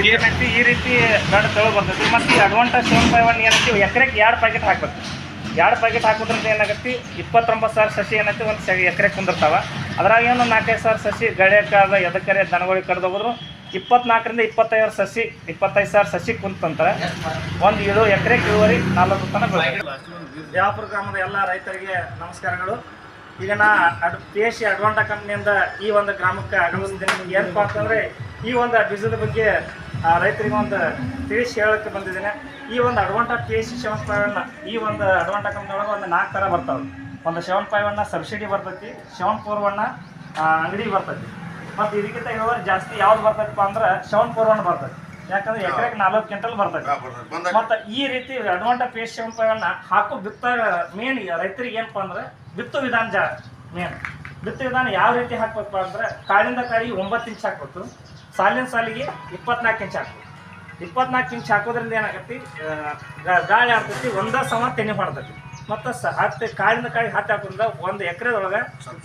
ಏನೈತಿ ಈ ರೀತಿ ಗಂಡು ತೆಳು ಬರ್ತೈತಿ ಮತ್ತು ಅಡ್ವಾಂಟೇಜ್ ಸೆವೆನ್ ಫೈವ್ ಒನ್ ಏನೈತಿ ಎಕರೆಗೆ ಎರಡು ಪ್ಯಾಕೆಟ್ ಹಾಕ್ಬೇಕು. ಎರಡು ಪ್ಯಾಕೆಟ್ ಹಾಕೋದ್ರಿಂದ ಏನಾಗತ್ತೆ? ಇಪ್ಪತ್ತೊಂಬತ್ತು ಸಾವಿರ ಸಸಿ ಏನೈತಿ ಒಂದು ಸೆ ಎಕರೆ ಕುಂದಿರ್ತಾವೆ. ಅದ್ರಾಗ ಏನು ನಾಲ್ಕೈದು ಸಾವಿರ ಸಸಿ ಗಳ್ಯಾಕಾದ ಎದಕರೆ, ದನಗಳಿಗೆ ಕಡ್ದು ಹೋದ್ರು ಇಪ್ಪತ್ನಾಲ್ಕರಿಂದ ಇಪ್ಪತ್ತೈದು ಸಸಿ, ಇಪ್ಪತ್ತೈದು ಸಾವಿರ ಸಸಿ ಕುಂತಂತಾರೆ ಒಂದು ಏಳು ಎಕರೆಗೆ ಇಳುವರಿ ನಾಲ್ಕು ತನಕ ಬಿಜಾಪುರ ಗ್ರಾಮದ ಎಲ್ಲ ರೈತರಿಗೆ ನಮಸ್ಕಾರಗಳು. ಈಗ ನಾ ಅಡ್ ಪಿ ಎಸ್ ಸಿ ಅಡ್ವಾಂಟಾ ಕಂಪ್ನಿಯಿಂದ ಈ ಒಂದು ಗ್ರಾಮಕ್ಕೆ ಆಗಮಿಸಿದ್ದೇನೆ. ಏನಪ್ಪ ಅಂತಂದರೆ, ಈ ಒಂದು ಬೀಜದ ಬಗ್ಗೆ ಆ, ರೈತರಿಗೆ ಒಂದು ತಿಳಿಸಿ ಹೇಳಕ್ಕೆ ಬಂದಿದ್ದೇನೆ. ಈ ಒಂದು Advanta P S C seven ಈ ಒಂದು ಅಡ್ವಾಂಟ ಕಂಪ್ನಿಯೊಳಗೆ ಒಂದು ನಾಲ್ಕು ಥರ ಬರ್ತಾವೆ. ಒಂದು ಸೆವೆನ್ ಫೈವ್ ಒನ್ನ ಸಬ್ಸಿಡಿ ಬರ್ತೈತಿ ಸೆವೆನ್ ಫೋರ್ ಒನ್ನ ಅಂಗಡಿಗೆ ಬರ್ತೈತಿ. ಮತ್ತು ಇದಕ್ಕಿಂತ ಇಳುವರಿ ಜಾಸ್ತಿ ಯಾವ್ದು ಬರ್ತೈತಪ್ಪ ಅಂದ್ರೆ ಸೆವೆನ್ ಫೋರ್ ಒನ್ ಬರ್ತೈತಿ. ಯಾಕಂದ್ರೆ ಎಕರೆಗೆ ನಾಲ್ಕು ಕ್ವಿಂಟಲ್ ಬರ್ತೈತಿ. ಮತ್ತು ಈ ರೀತಿ ಅಡ್ವಾಂಟ ಪೇಸ್ಟ್ ಶಂಪಗಳನ್ನ ಹಾಕೋ ಬಿತ್ತ ಮೇನ್ ರೈತರಿಗೆ ಏನಪ್ಪ ಅಂದ್ರೆ ಬಿತ್ತು ವಿಧಾನ ಜಾ ಮೇನ್ ಬಿತ್ತು ವಿಧಾನ ಯಾವ ರೀತಿ ಹಾಕ್ಬೇಕಪ್ಪ ಅಂದ್ರೆ ಕಾಳಿಂದ ಕಾಳಿಗೆ ಒಂಬತ್ತು ಇಂಚ್ ಹಾಕ್ಬೇಕು ಸಾಲಿನ ಸಾಲಿಗೆ ಇಪ್ಪತ್ನಾಲ್ಕು ಇಂಚ್ ಹಾಕ್ಬೇಕು. ಇಪ್ಪತ್ನಾಲ್ಕು ಇಂಚ್ ಹಾಕೋದ್ರಿಂದ ಏನಾಗತ್ತಿ ಗಾಳಿ ಆಗ್ತೈತಿ ಒಂದೇ ಸಮ ತೆನೆ ಮಾಡ್ತೈತಿ ಮತ್ತು ಸ ಹತ್ತು ಕಾಳಿಂದ ಕಾಳಿಗೆ ಹತ್ತು ಹಾಕೋದ್ರಿಂದ ಒಂದು ಎಕರೆದೊಳಗೆ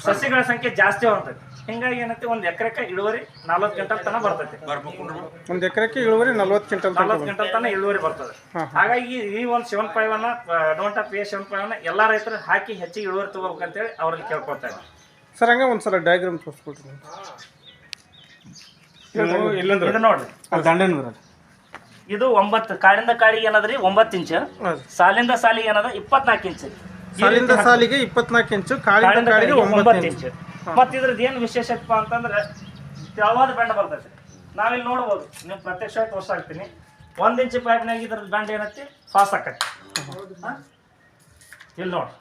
ಸಸಿಗಳ ಸಂಖ್ಯೆ ಜಾಸ್ತಿ ಹೊಂತೈತಿ ಹಿಂಗಾಗಿ ಏನೈತಿ ಒಂದು ಎಕರೆಕ ಇಳುವರಿ ನಲ್ವತ್ತು ಕ್ವಿಂಟಲ್ ತನಕ ಬರ್ತೈತಿ. ಒಂದು ಎಕರೆಕ್ಕೆ ಇಳುವರಿ ನಲ್ವತ್ತು ಕ್ವಿಂಟಲ್ ತನಕ ನಲ್ವತ್ತು ಕ್ವಿಂಟಲ್ ತನಕ ಇಳುವರಿ ಬರ್ತದೆ. ಹಾಗಾಗಿ ಈ ಒಂದು ಸೆವೆನ್ ಫೈವ್ ಅನ್ನ of P S seven five ಅನ್ನ ಎಲ್ಲ ರೈತರು ಹಾಕಿ ಹೆಚ್ಚಿಗೆ ಇಳುವರಿ ತಗೋಬೇಕಂತೇಳಿ ಅವ್ರಲ್ಲಿ ಕೇಳ್ಕೊತಾ ಇದ್ದೀನಿ. ಸರ್ ಹಂಗ ಒಂದ್ಸಲ ಡಯಾಗ್ರಾಮ್ ತೋರಿಸ್ಕೊಳ್ತೀನಿ ಇಲ್ಲಂದ್ರೆ ಇದು ನೋಡ್ರಿ. ದಂಡೇನು ಬರೋದು ಇದು ಒಂಬತ್ತು ಕಾಡಿಂದ ಕಾಳಿಗೆ ಏನದ್ರಿ? ಒಂಬತ್ತು ಇಂಚ್. ಸಾಲಿಂದ ಸಾಲಿಗೆ ಏನದ? ಇಪ್ಪತ್ನಾಲ್ಕು ಇಂಚ್. ಸಾಲಿಂದ ಸಾಲಿಗೆ ಇಪ್ಪತ್ನಾಲ್ಕು ಇಂಚು ಕಾಳಿಂದ ಕಾಳಿಂದ ಕಾಳಿಗೆ ಒಂಬತ್ತು ಇಂಚು. ಮತ್ತೆ ಇದ್ರದ್ದು ಏನು ವಿಶೇಷಪ್ಪ ಅಂತಂದ್ರೆ ತೆಳವಾದ ಬೆಂಡ ಬರ್ತೈತಿ. ನಾವಿಲ್ಲಿ ನೋಡ್ಬೋದು. ನೀವು ಪ್ರತ್ಯಕ್ಷವಾಗಿ ತೋರ್ಸಾಕ್ತೀನಿ. ಒಂದು ಇಂಚ್ ಪೈಪ್ನಾಗ ಇದ್ರದ್ದು ಬೆಂಡ ಏನೈತಿ ಫಾಸ್ ಆಕತಿ ಹಾ? ಇಲ್ಲಿ ನೋಡಿ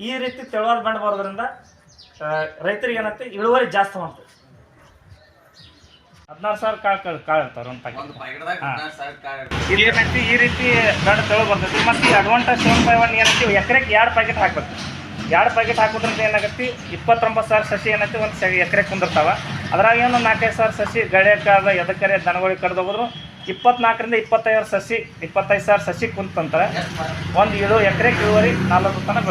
ಈ ರೀತಿ ತೆಳುವಾದ ಬಂಡ ಬರೋದ್ರಿಂದ ರೈತರಿಗೆ ಏನತ್ತೆ ಇಳುವರಿ ಜಾಸ್ತಿ ಮಾಡ್ತದೆ. ಹದಿನಾರು ಸಾವಿರ ಕಾಳು ಕಾಳು ಇರ್ತಾರೆ ಒಂದು ಪ್ಯಾಕೆಟ್ ಏನೈತಿ ಈ ರೀತಿ ಬೆಂಡ ತೆಳು ಬರ್ತೈತಿ. ಮತ್ತು ಈ ಅಡ್ವಾಂಟೇಜ್ ಸೆವೆನ್ ಫೈವ್ ಒನ್ ಏನೈತಿ ಎಕರೆಗೆ ಎರಡು ಪ್ಯಾಕೆಟ್ ಹಾಕ್ಬೇಕು. ಎರಡು ಪ್ಯಾಕೆಟ್ ಹಾಕೋದ್ರಿಂದ ಏನಾಗತ್ತೆ ಇಪ್ಪತ್ತೊಂಬತ್ತು ಸಾವಿರ ಸಸಿ ಏನೈತಿ ಒಂದು ಸ ಎಕರೆ ಕುಂದಿರ್ತಾವ. ಅದ್ರಾಗ ಏನು ನಾಲ್ಕೈದು ಸಾವಿರ ಸಸಿ ಗಳ್ಯಾಕಾದ ಎದಕ್ಕರೆ ದನಗಳಿಗೆ ಕಡ್ದು ಹೋದ್ರು ಇಪ್ಪತ್ನಾಲ್ಕರಿಂದ ಇಪ್ಪತ್ತೈದು ಸಸಿ ಇಪ್ಪತ್ತೈದು ಸಾವಿರ ಸಸಿ ಕುಂತಂತಾರೆ ಒಂದು ಏಳು ಎಕರೆ ಇಳುವರಿ ನಾಲ್ಕು ತನಕ.